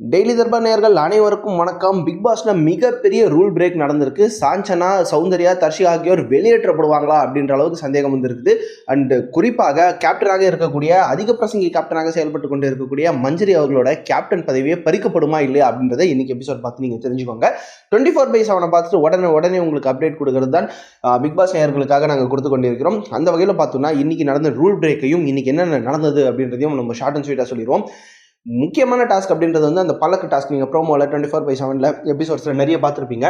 Daily Darbar நேயர்கள் அனைவருக்கும் வணக்கம். பிக் பாஸ்ல மிகப்பெரிய ரூல் பிரேக் நடந்திருக்கு. சாஞ்சனா சௌந்தர்யா தர்ஷிகா ஆகியோர் வெளியேற்றப்படுவாங்களா அப்படின்ற அளவுக்கு சந்தேகம் வந்திருக்குது. அண்டு குறிப்பாக கேப்டனாக இருக்கக்கூடிய அதிக பிரசங்கி கேப்டனாக செயல்பட்டு கொண்டு இருக்கக்கூடிய மஞ்சரி அவர்களோட கேப்டன் பதவியை பறிக்கப்படுமா இல்லையா அப்படின்றத இன்னைக்கு எபிசோட் பார்த்து நீங்க தெரிஞ்சுக்கோங்க. டுவெண்ட்டி ஃபோர் பை செவனை பார்த்துட்டு உடனே உடனே உங்களுக்கு அப்டேட் கொடுக்கறது தான் பிக் பாஸ் நேர்களுக்காக நாங்கள் கொடுத்து கொண்டிருக்கிறோம். அந்த வகையில் பார்த்தோம்னா இன்னைக்கு நடந்த ரூல் பிரேக்கையும் இன்னைக்கு என்னென்ன நடந்தது அப்படின்றதையும் நம்ம ஷார்ட் அண்ட் ஸ்வீட்டாக சொல்லிடுவோம். முக்கியமான டாஸ்க் அப்படின்றது வந்து அந்த பழக்கு டாஸ்க் நீங்கள் ப்ரோமோவில் டுவெண்ட்டி ஃபோர் பை செவனில் எபிசோட்ஸில் நிறைய பார்த்துருப்பீங்க.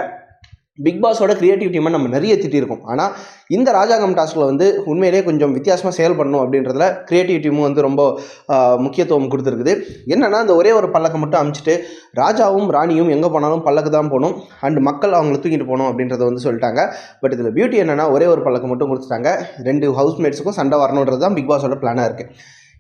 பிக் பாஸோட கிரியேட்டிவ் டீமை நம்ம நிறைய திட்டிருக்கோம். ஆனால் இந்த ராஜாங்கம் டாஸ்கில் வந்து உண்மையிலேயே கொஞ்சம் வித்தியாசமாக செயல்படணும் அப்படின்றதுல கிரியேட்டிவ் டீமும் வந்து ரொம்ப முக்கியத்துவம் கொடுத்துருக்குது. என்னென்னா அந்த ஒரே ஒரு பல்லக்கை மட்டும் அமிச்சிட்டு ராஜாவும் ராணியும் எங்கே போனாலும் பல்லக்கு தான் போகணும். அண்டு மக்கள் அவங்கள தூக்கிட்டு போகணும் அப்படின்றத வந்து சொல்லிட்டாங்க. பட் இதில் பியூட்டி என்னென்னா ஒரே ஒரு பல்லக்கு மட்டும் கொடுத்துட்டாங்க. ரெண்டு ஹவுஸ்மேட்ஸுக்கும் சண்டை வரணுன்றது தான் பிக் பாஸோட பிளானாக இருக்குது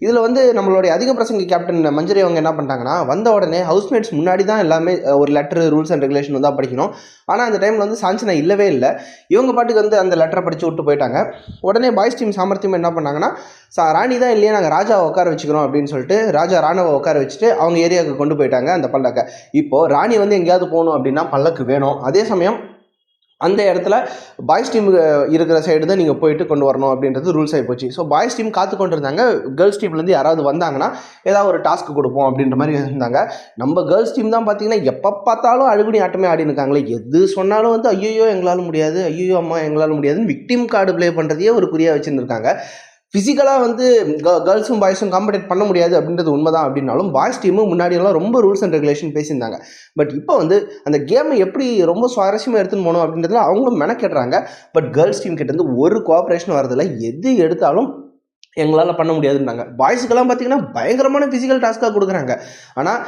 இதில் வந்து நம்மளுடைய அதிக பிரசங்க கேப்டன் மஞ்சரி அவங்க என்ன பண்ணிட்டாங்கன்னா வந்த உடனே ஹவுஸ்மேட்ஸ் முன்னாடி தான் எல்லாமே ஒரு லெட்டர் ரூல்ஸ் அண்ட் ரெகுலேஷன் தான் படிக்கணும். ஆனால் அந்த டைமில் வந்து சாஞ்சனா இல்லவே இல்லை. இவங்க பாட்டுக்கு வந்து அந்த லெட்டரை படித்து விட்டு போயிட்டாங்க. உடனே பாய்ஸ் டீம் சாமர்த்தியம் என்ன பண்ணாங்கன்னா சா ராணி தான் இல்லையே நாங்கள் ராஜாவை உட்கார வச்சுக்கிறோம் அப்படின்னு சொல்லிட்டு ராஜா ராணுவை உட்கார வச்சுட்டு அவங்க ஏரியாவுக்கு கொண்டு போயிட்டாங்க அந்த பல்லக்கை. இப்போது ராணி வந்து எங்கேயாவது போகணும் அப்படின்னா பல்லக்கு வேணும். அதே சமயம் அந்த இடத்துல பாய்ஸ் டீம் இருக்கிற சைடு தான் நீங்கள் போயிட்டு கொண்டு வரணும் அப்படின்றது ரூல்ஸ் ஆகி போச்சு. ஸோ பாய்ஸ் டீம் காத்து கொண்டு இருந்தாங்க கேர்ள்ஸ் டீம்லேருந்து யாராவது வந்தாங்கன்னா ஏதாவது ஒரு டாஸ்க் கொடுப்போம் அப்படின்ற மாதிரி இருந்தாங்க. நம்ம கேர்ள்ஸ் டீம் தான் பார்த்தீங்கன்னா எப்போ பார்த்தாலும் அழுகுடி ஆட்டமே ஆடி இருக்காங்களே. எது சொன்னாலும் வந்து ஐயோ எங்களால் முடியாது. ஐயோ அம்மா எங்களால் முடியாதுன்னு விக்டிம் கார்டு ப்ளே பண்ணுறதையே ஒரு குறியாக வச்சுருந்துருக்காங்க. ஃபிசிக்கலாக வந்து கேர்ள்ஸும் பாய்ஸும் காம்படேட் பண்ண முடியாது அப்படின்றது உண்மைதான் அப்படின்னாலும் பாய்ஸ் டீமு முன்னாடியெல்லாம் ரொம்ப ரூல்ஸ் அண்ட் ரெகுலேஷன் பேசியிருந்தாங்க. பட் இப்போ வந்து அந்த கேமை எப்படி ரொம்ப சுவாரஸ்யமாக எடுத்துன்னு போகணும் அப்படின்றதுல அவங்களும் மெனக்கெடுறாங்க. பட் கேர்ள்ஸ் டீம் கிட்ட இருந்து ஒரு கோஆப்ரேஷன் வரதில்லை எது எடுத்தாலும் எங்களால் பண்ண முடியாதுன்னாங்க. பாய்ஸுக்கெல்லாம் பார்த்தீங்கன்னா பயங்கரமான ஃபிசிக்கல் டாஸ்க்காக கொடுக்குறாங்க. ஆனால்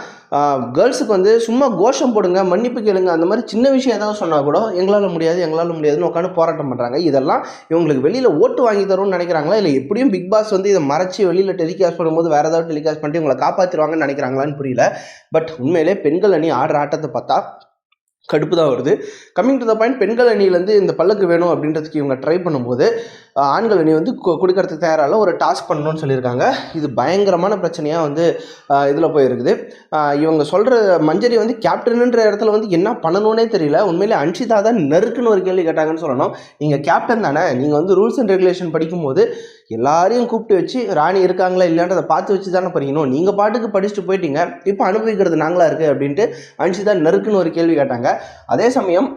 கேர்ள்ஸுக்கு வந்து சும்மா கோஷம் போடுங்க மன்னிப்பு கேளுங்க அந்த மாதிரி சின்ன விஷயம் ஏதாவது சொன்னால் கூட எங்களால் முடியாது எங்களால் முடியாதுன்னு உட்காந்து போராட்டம் பண்ணுறாங்க இதெல்லாம் இவங்களுக்கு வெளியில் ஓட்டு வாங்கி தரும்னு நினைக்கிறாங்களா? இல்லை எப்படியும் பிக் பாஸ் வந்து இதை மறைச்சி வெளியில் டெலிகாஸ்ட் பண்ணும்போது வேறு ஏதாவது டெலிகாஸ்ட் பண்ணிட்டு இவங்களை காப்பாற்றிடுவாங்கன்னு நினைக்கிறாங்களான்னு புரியல. பட் உண்மையிலே பெண்கள் அணி ஆடுற ஆட்டத்தை பார்த்தா கடுப்பு தான் வருது. கம்மிங் டு த பாயிண்ட் பெண்கள் அணியிலேருந்து இந்த பல்லக்கு வேணும் அப்படின்றதுக்கு இவங்க ட்ரை பண்ணும்போது ஆண்கள் அணி வந்து கு- கொடுக்கறதுக்கு தயாராக ஒரு டாஸ்க் பண்ணணும்னு சொல்லியிருக்காங்க. இது பயங்கரமான பிரச்சனையாக வந்து இதில் போயிருக்குது. இவங்க சொல்கிற மஞ்சரி வந்து கேப்டனுன்ற இடத்துல வந்து என்ன பண்ணணும்னே தெரியல. உண்மையிலே அன்ஷிதா தான் நெருக்குன்னு ஒரு கேள்வி கேட்டாங்கன்னு சொல்லணும். நீங்கள் கேப்டன் தானே நீங்கள் வந்து ரூல்ஸ் அண்ட் ரெகுலேஷன் படிக்கும்போது எல்லாரையும் கூப்பிட்டு வச்சு ராணி இருக்காங்களா இல்லைன்றதை பார்த்து வச்சு தானே படிக்கணும். நீங்கள் பாட்டுக்கு படிச்சுட்டு போயிட்டீங்க இப்போ அனுபவிக்கிறது நாங்களாக இருக்குது அப்படின்ட்டு அன்ஷிதா நெருக்குன்னு ஒரு கேள்வி கேட்டாங்க. அதே சமயம்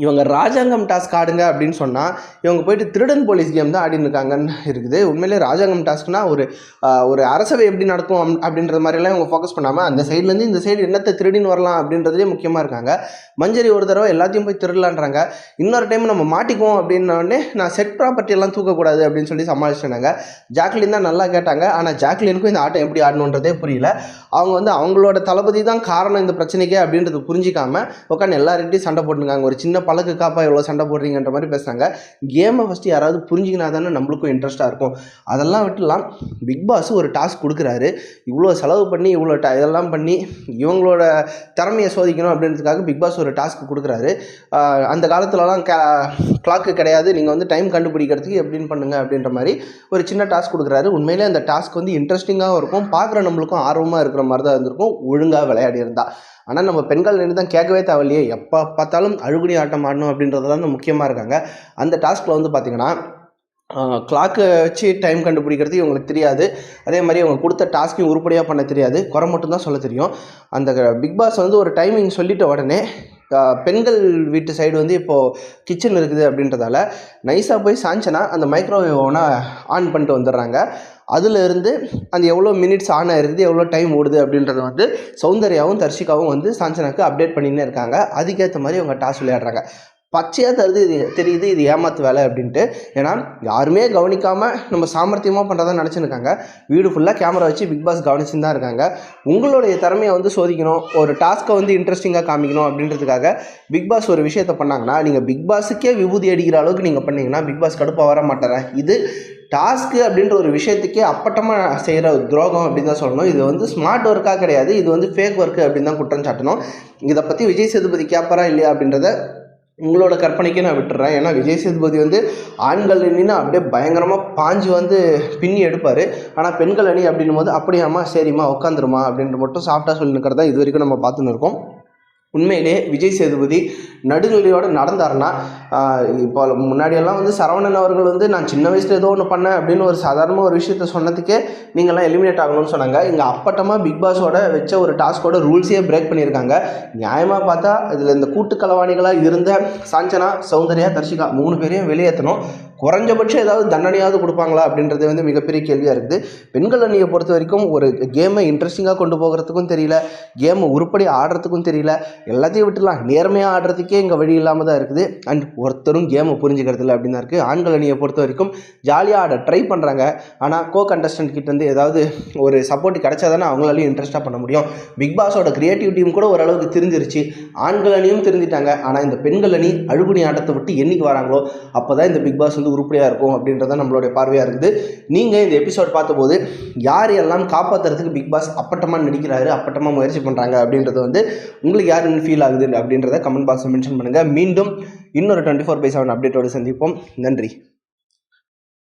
இவங்க ராஜாங்கம் டாஸ்க் ஆடுங்க அப்படின்னு சொன்னால் இவங்க போயிட்டு திருடன் போலீஸ் கேம் தான் ஆடின்னு இருக்காங்கன்னு இருக்குது. உண்மையிலே ராஜாங்கம் டாஸ்க்னா ஒரு ஒரு அரசவை எப்படி நடக்கும் அப்படின்ற மாதிரிலாம் இவங்க ஃபோக்கஸ் பண்ணாமல் அந்த சைட்லேருந்து இந்த சைடு என்னத்தை திருடின்னு வரலாம் அப்படின்றதே முக்கியமாக இருக்காங்க. மஞ்சரி ஒரு தடவை எல்லாத்தையும் போய் திருடலான்றாங்க. இன்னொரு டைம் நம்ம மாட்டிக்குவோம் அப்படின்ன நான் செட் ப்ராப்பர்ட்டி எல்லாம் தூக்கக்கூடாது அப்படின்னு சொல்லி சமாளிச்சிட்டாங்க. ஜாக்லின் தான் நல்லா கேட்டாங்க. ஆனால் ஜாக்லினுக்கும் இந்த ஆட்டம் எப்படி ஆடணுன்றதே புரியல. அவங்க வந்து அவங்களோட தளபதி தான் காரணம் இந்த பிரச்சனைக்கே அப்படின்றது புரிஞ்சிக்காமல் உட்காந்து எல்லார்கிட்டையும் சண்டை போட்டுருக்காங்க ஒரு சின்ன பழக்கு காப்பா இவ்வளோ சண்டை போடுறீங்கன்ற மாதிரி பேசுகிறாங்க கேமை ஃபஸ்ட்டு யாராவது புரிஞ்சிக்கினா தானே நம்மளுக்கும் இன்ட்ரெஸ்ட்டாக இருக்கும். அதெல்லாம் விட்டுலாம் பிக் பாஸ் ஒரு டாஸ்க் கொடுக்குறாரு. இவ்வளோ செலவு பண்ணி இவ்வளோ ட இதெல்லாம் பண்ணி இவங்களோட திறமையை சோதிக்கணும் அப்படின்றதுக்காக பிக் பாஸ் ஒரு டாஸ்க் கொடுக்குறாரு. அந்த காலத்துலலாம் க கிளாக்கு கிடையாது. நீங்கள் வந்து டைம் கண்டுபிடிக்கிறதுக்கு எப்படின்னு பண்ணுங்க அப்படின்ற மாதிரி ஒரு சின்ன டாஸ்க் கொடுக்குறாரு. உண்மையிலே அந்த டாஸ்க் வந்து இன்ட்ரெஸ்டிங்காகவும் இருக்கும். பார்க்குற நம்மளுக்கும் ஆர்வமாக இருக்கிற மாதிரி தான் இருந்திருக்கும். ஒழுங்காக விளையாடி இருந்தால் ஆனால் நம்ம பெண்கள் நின்று தான் கேட்கவே தேவையில்லையே. எப்போ பார்த்தாலும் அழுகுனி ஆட்டம் ஆடணும் அப்படின்றது தான் முக்கியமாக இருக்காங்க. அந்த டாஸ்கில் வந்து பார்த்திங்கன்னா கிளாக்கை வச்சு டைம் கண்டுபிடிக்கிறது இவங்களுக்கு தெரியாது. அதே மாதிரி அவங்க கொடுத்த டாஸ்க்கையும் உருப்படியாக பண்ண தெரியாது. குறை மட்டும்தான் சொல்ல தெரியும். அந்த பிக் பாஸ் வந்து ஒரு டைமிங் சொல்லிட்ட உடனே பெண்கள் வீட்டு சைடு வந்து இப்போது கிச்சன் இருக்குது அப்படின்றதால நைஸாக போய் சாஞ்சனா அந்த மைக்ரோவேவ் ஓனாக ஆன் பண்ணிட்டு வந்துடுறாங்க. அதில் இருந்து அந்த எவ்வளோ மினிட்ஸ் ஆன் ஆயிருக்குது எவ்வளோ டைம் ஓடுது அப்படின்றத வந்து சௌந்தர்யாவும் தர்ஷிகாவும் வந்து சாஞ்சனாக்கு அப்டேட் பண்ணினே இருக்காங்க. அதுக்கேற்ற மாதிரி அவங்க டாஸ் விளையாடுறாங்க. பச்சையாக தருது இது தெரியுது இது ஏமாத்து வேலை அப்படின்ட்டு. ஏன்னா யாருமே கவனிக்காமல் நம்ம சாமர்த்தியமாக பண்ணுறதா நினச்சிருக்காங்க. வீடு ஃபுல்லாக கேமரா வச்சு பிக் பாஸ் கவனிச்சுன்னு தான் இருக்காங்க. உங்களுடைய திறமையை வந்து சோதிக்கணும். ஒரு டாஸ்க்கை வந்து இன்ட்ரெஸ்டிங்காக காமிக்கணும் அப்படின்றதுக்காக பிக் பாஸ் ஒரு விஷயத்தை பண்ணாங்கன்னா நீங்கள் பிக் பாஸுக்கே விபூதி அடிக்கிற அளவுக்கு நீங்கள் பண்ணிங்கன்னா பிக் பாஸ் கடுப்பாக வர மாட்டாரா? இது டாஸ்க்கு அப்படின்ற ஒரு விஷயத்துக்கே அப்பட்டமாக செய்கிற துரோகம் அப்படின்னு தான் சொல்லணும். இது வந்து ஸ்மார்ட் ஒர்க்காக கிடையாது. இது வந்து ஃபேக் ஒர்க்கு அப்படின்னு தான் குற்றம் சாட்டணும். இதை பற்றி விஜய் சேதுபதி கேட்பாரா இல்லையா அப்படின்றத உங்களோட கற்பனைக்கே நான் விட்டுறேன். ஏன்னா விஜய் சேதுபதி வந்து ஆண்கள் அணின்னா அப்படியே பயங்கரமாக பாஞ்சு வந்து பின்னி எடுப்பார். ஆனால் பெண்கள் அணி அப்படின்னும் போது அப்படியாம்மா சரிம்மா உட்காந்துருமா அப்படின்ட்டு மட்டும் சாஃப்டாக சொல்லி நிற்கிறதா இது வரைக்கும் நம்ம பார்த்துன்னு இருக்கோம். உண்மையிலே விஜய் சேதுபதி நடுநிலையோடு நடந்தாருன்னா இப்போ முன்னாடியெல்லாம் வந்து சரவணன் அவர்கள் வந்து நான் சின்ன வயசில் ஏதோ ஒன்று பண்ணேன் அப்படின்னு ஒரு சாதாரணமாக ஒரு விஷயத்த சொன்னதுக்கே நீங்கள்லாம் எலிமினேட் ஆகணும்னு சொன்னாங்க. இங்கே அப்பட்டமாக பிக் பாஸோட வச்ச ஒரு டாஸ்கோட ரூல்ஸையே பிரேக் பண்ணியிருக்காங்க. நியாயமாக பார்த்தா இதில் இந்த கூட்டு கலவாணிகளாக இருந்த சாஞ்சனா சௌந்தர்யா தர்ஷிகா மூணு பேரையும் வெளியேற்றணும் குறைஞ்சபட்சம் ஏதாவது தண்டனையாவது கொடுப்பாங்களா அப்படின்றது வந்து மிகப்பெரிய கேள்வியாக இருக்குது. பெண்கள் அணியை பொறுத்த வரைக்கும் ஒரு கேமை இன்ட்ரெஸ்டிங்காக கொண்டு போகிறதுக்கும் தெரியல கேமை உருப்படி ஆடுறதுக்கும் தெரியல. எல்லாத்தையும் விட்டுலாம் நேர்மையாக ஆடுறதுக்கே இங்கே வழி இல்லாமல் தான் இருக்குது. அண்ட் ஒருத்தரும் கேமை புரிஞ்சுக்கிறது இல்லை அப்படின்னு தான் இருக்குது ஆண்கள் அணியை பொறுத்த வரைக்கும் ஜாலியாக ஆட ட்ரை பண்ணுறாங்க ஆனால் கோ கண்டஸ்டன்ட் கிட்டேருந்து ஏதாவது ஒரு சப்போர்ட் கிடைச்சா தானே அவங்களாலையும் இன்ட்ரெஸ்ட்டாக பண்ண முடியும். பிக் பாஸோட கிரியேட்டிவிட்டியும் கூட ஓரளவுக்கு தெரிஞ்சிருச்சு. ஆண்கள் அணியும் தெரிஞ்சிட்டாங்க. ஆனால் இந்த பெண்கள் அணி அழுகுணி ஆட்டத்தை விட்டு என்னைக்கு வராங்களோ அப்போ தான் இந்த பிக் பாஸ் வந்து உருப்படியாக இருக்கும் அப்படின்றத நம்மளுடைய பார்வையாக இருக்குது. நீங்கள் இந்த எபிசோட் பார்த்தபோது யார் எல்லாம் காப்பாற்றுறதுக்கு பிக் பாஸ் அப்பட்டமாக நடிக்கிறாரு அப்பட்டமாக முயற்சி பண்ணுறாங்க அப்படின்றது வந்து உங்களுக்கு யாருன்னு ஃபீல் ஆகுது அப்படின்றத கமெண்ட் பாக்ஸில் மென்ஷன் பண்ணுங்கள் மீண்டும் இன்னொரு டுவெண்ட்டி ஃபோர் பை செவன் அப்டேட்டோடு சந்திப்போம். நன்றி.